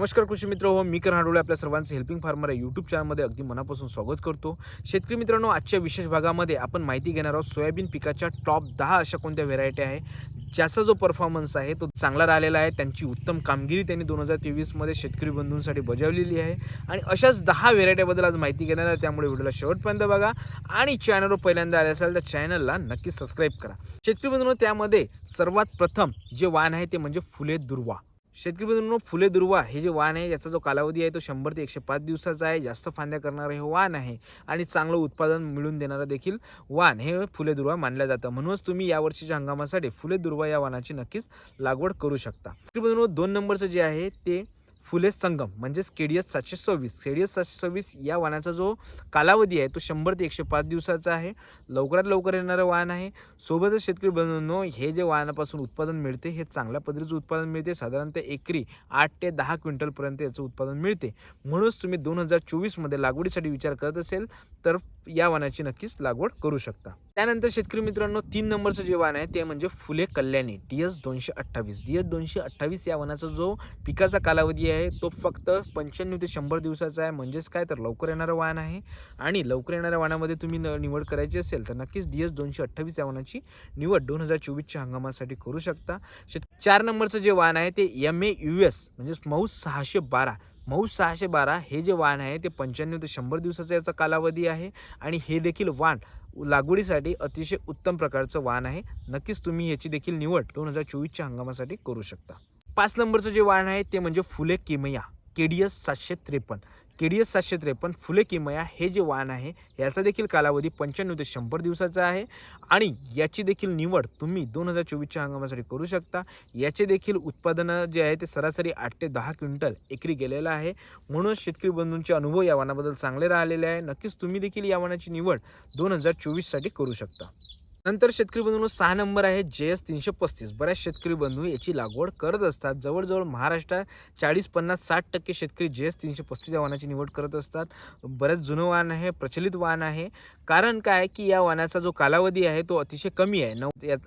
नमस्कार कृषी मित्र हो मी करण हाडोळे आपल्या सर्वांचं हेल्पिंग फार्मर या यूट्यूब चॅनलमध्ये अगदी मनापासून स्वागत करतो. शेतकरी मित्रांनो आजच्या विशेष भागामध्ये आपण माहिती घेणार आहोत सोयाबीन पिकाच्या टॉप दहा अशा कोणत्या व्हेरायटी आहे ज्याचा जो परफॉर्मन्स आहे तो चांगला राहिलेला आहे त्यांची उत्तम कामगिरी त्यांनी दोन हजार तेवीसमध्ये शेतकरी बंधूंसाठी बजावलेली आहे. आणि अशाच दहा व्हेरायटीबद्दल आज माहिती घेणार आहे त्यामुळे व्हिडिओला शेवटपर्यंत बघा. आणि चॅनलवर पहिल्यांदा आले असाल तर चॅनलला नक्की सबस्क्राईब करा. शेतकरी बंधूंनो त्यामध्ये सर्वात प्रथम जे वाण आहे ते म्हणजे फुले दुर्वा. शेतकरी बंधूंनो फुले दुर्वा हे जे वाण आहे याचा जो कालावधी आहे तो शंभर ते एकशे पाच दिवसाचा आहे. जास्त फांद्या करणारं हे वाण आहे आणि चांगलं उत्पादन मिळून देणारं देखील वाण हे फुले दुर्वा मानलं जातं. म्हणूनच तुम्ही यावर्षीच्या हंगामासाठी फुले दुर्वा या वाणाची नक्कीच लागवड करू शकता. शेतकरी बंधूंनो दोन नंबरचं जे आहे ते फुले संगम म्हणजेच केडीएस सातशे सव्वीस. केडीएस सातशे सव्वीस या वाहनाचा जो कालावधी आहे तो शंभर ते एकशे पाच दिवसाचा आहे. लवकरात लवकर येणारं वाहन आहे. सोबतच शेतकरी बंधूंनो हे जे वाहनापासून उत्पादन मिळते हे चांगल्या पद्धतीचं उत्पादन मिळते. साधारणतः एकरी आठ ते दहा क्विंटलपर्यंत याचं उत्पादन मिळते. म्हणूनच तुम्ही दोन हजार चोवीसमध्ये लागवडीसाठी विचार करत असेल तर या वाहनाची नक्कीच लागवड करू शकता. त्यानंतर शेतकरी मित्रांनो तीन नंबरचं जे वाहन आहे ते म्हणजे फुले कल्याणी डी एस दोनशे अठ्ठावीस. डी एस दोनशे अठ्ठावीस या वाहनाचा जो पिकाचा कालावधी आहे तो फक्त पंच्याण्णव ते शंभर दिवसाचा आहे. म्हणजेच काय तर लवकर येणारं वाण आहे. आणि लवकर येणाऱ्या वाहनामध्ये तुम्ही न- निवड करायची असेल तर नक्कीच डी एस दोनशे अठ्ठावीस या वाहनाची निवड दोन हजार चोवीसच्या हंगामासाठी करू शकता. चार नंबरचं जे वाण आहे ते एम ए यू एस म्हणजेच मौस सहाशे बारा. मौस सहाशे बारा हे जे वाण आहे ते पंच्याण्णव ते शंभर दिवसाचा याचा कालावधी आहे. आणि हे देखील वाण लागवडीसाठी अतिशय उत्तम प्रकारचं वाण आहे. नक्कीच तुम्ही याची देखील निवड दोन हजार चोवीसच्या हंगामासाठी करू शकता. पाच नंबरचं जे वाण आहे ते म्हणजे फुले किमया. के डी एस सातशे त्रेपन्न. के डी एस सातशे त्रेपन्न फुले किमया हे जे वाण आहे याचा देखील कालावधी पंच्याण्णव ते शंभर दिवसाचा आहे. आणि याची देखील निवड तुम्ही दोन हजार चोवीसच्या हंगामासाठी करू शकता. याचे देखील उत्पादनं जे आहे ते सरासरी आठ ते दहा क्विंटल एकरी गेलेलं आहे. म्हणून शेतकरी बंधूंचे अनुभव या वाहनाबद्दल चांगले राहिलेले आहे. नक्कीच तुम्ही देखील या वाहनाची निवड दोन हजार चोवीससाठी करू शकता. नंतर शेतकरी बंधूंनो सहा नंबर आहे जे एस तीनशे पस्तीस. बऱ्याच शेतकरी बंधू याची लागवड करत असतात. जवळजवळ महाराष्ट्रात चाळीस पन्नास साठ टक्के शेतकरी जे एस तीनशे पस्तीस या वाहनाची निवड करत असतात. बरेच जुनं वाहन आहे प्रचलित वाहन आहे. कारण काय की या वाहनाचा जो कालावधी आहे तो अतिशय कमी आहे. नऊ यात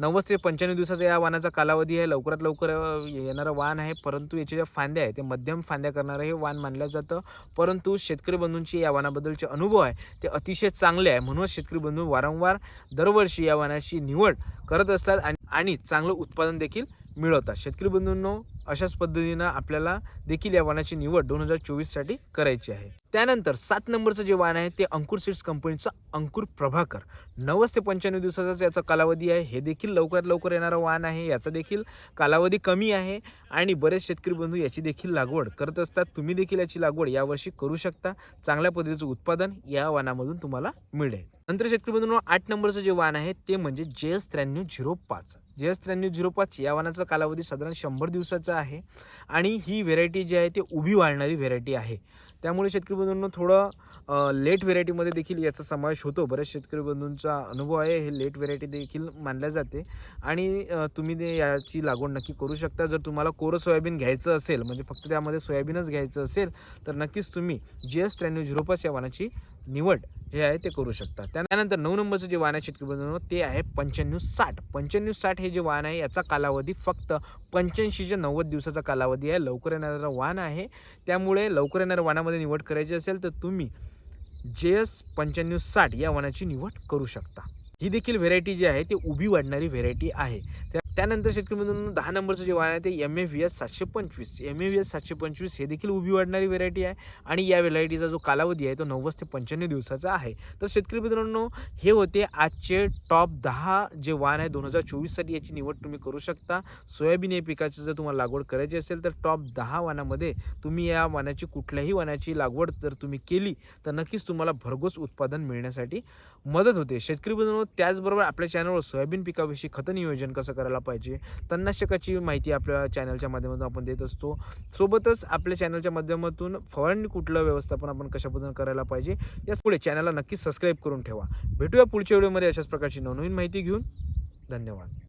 नव्वद ते पंच्याण्णव दिवसाचा या वाहनाचा कालावधी आहे. लवकरात लवकर येणारं वाहन आहे. परंतु याचे ज्या फांद्या आहे ते मध्यम फांद्या करणारं हे वाहन मानलं जातं. परंतु शेतकरी बंधूंचे या वाहनाबद्दलचे अनुभव आहे ते अतिशय चांगले आहे. म्हणूनच शेतकरी बंधू वारंवार दरवर्षी या वाहनाची निवड करत असतात आणि चांगलं उत्पादन देखील मिळवतात. शेतकरी बंधूंनो अशाच पद्धतीनं आपल्याला देखील या वाहनाची निवड दोन हजार चोवीससाठी करायची आहे. त्यानंतर सात नंबरचं जे वाहन आहे ते अंकुर सीड्स कंपनीचं अंकुर प्रभाकर. नव्वद ते पंच्याण्णव दिवसाचा याचा कालावधी आहे. हे देखील लवकरात लवकर येणारं वाहन आहे. याचा देखील कालावधी कमी आहे आणि बरेच शेतकरी बंधू याची देखील लागवड करत असतात. तुम्ही देखील याची लागवड यावर्षी करू शकता. चांगल्या पद्धतीचं उत्पादन या वाहनामधून तुम्हाला मिळेल. नंतर शेतकरी बंधूंनो आठ नंबरचं जे वाहन आहे ते म्हणजे जे एस त्र्याण्णव झिरो पाच. जे एस त्र्याण्णव झिरो पाच या वाहनाचा कालावधी साधारण शंभर दिवसाचा आहे आणि ही व्हेरायटी जी आहे ती उभी वाढणारी व्हेरायटी आहे. त्यामुळे शेतकरी बंधूंना थोडं लेट व्हेरायटीमध्ये देखील याचा समावेश होतो. बऱ्याच शेतकरी बंधूंचा अनुभव आहे हे लेट व्हेरायटी देखील मानल्या जाते. आणि तुम्ही ते याची लागवड नक्की करू शकता. जर तुम्हाला कोरं सोयाबीन घ्यायचं असेल म्हणजे फक्त त्यामध्ये सोयाबीनच घ्यायचं असेल तर नक्कीच तुम्ही जी एस त्र्याण्णव झिरो पाच या वाहनाची निवड हे आहे ते करू शकता. त्यानंतर नऊ नंबरचं जे वाहन आहे शेतकरी बंधूंनो ते आहे पंच्याण्णव साठ. पंच्याण्णव साठ हे जे वाहन आहे याचा कालावधी फक्त फक्त पंच्याऐंशी ते नव्वद दिवसाचा कालावधी आहे लवकर येणारा वाहन आहे. त्यामुळे लवकर येणाऱ्या वाहनामध्ये निवड करायची असेल तर तुम्ही जे एस पंच्याण्णव साठ या वाहनाची निवड करू शकता. ही देखील व्हेरायटी जी आहे ती उभी वाढणारी व्हेरायटी आहे. त्या- त्यानंतर शेतकरी दहा नंबरचं जे वाहन आहे ते एम ए व्ही एस सातशे पंचवीस. एम ए व्ही एस सातशे पंचवीस हे देखील उभी वाढणारी व्हेरायटी आहे आणि या व्हेरायटीचा जो कालावधी आहे तो नव्वद ते पंच्याण्णव दिवसाचा आहे. तर शेतकरी मित्रांनो हे होते आजचे टॉप दहा जे वाहन आहे दोन हजार चोवीससाठी याची निवड तुम्ही करू शकता. सोयाबीन या पिकाची जर तुम्हाला लागवड करायची असेल तर टॉप दहा वानामध्ये तुम्ही या वानाची कुठल्याही वानाची लागवड जर तुम्ही केली तर नक्कीच तुम्हाला भरघोस उत्पादन मिळण्यासाठी मदत होते. शेतकरी मित्रांनो त्याचबरोबर आपल्या चॅनलवर सोयाबीन पिकाविषयी खत नियोजन कसं करायला पाहिजे. तणनाशकाची माहिती आपल्या चॅनलच्या माध्यमातून आपण देत असतो. सोबतच आपल्या चॅनलच्या माध्यमातून फवारणी कुठलं व्यवस्थापन आपण कशा पद्धतीनं करायला पाहिजे या पुढे चॅनलला नक्की सबस्क्राईब करून ठेवा. भेटूया पुढच्या व्हिडिओमध्ये अशाच प्रकारची नवनवीन माहिती घेऊन. धन्यवाद.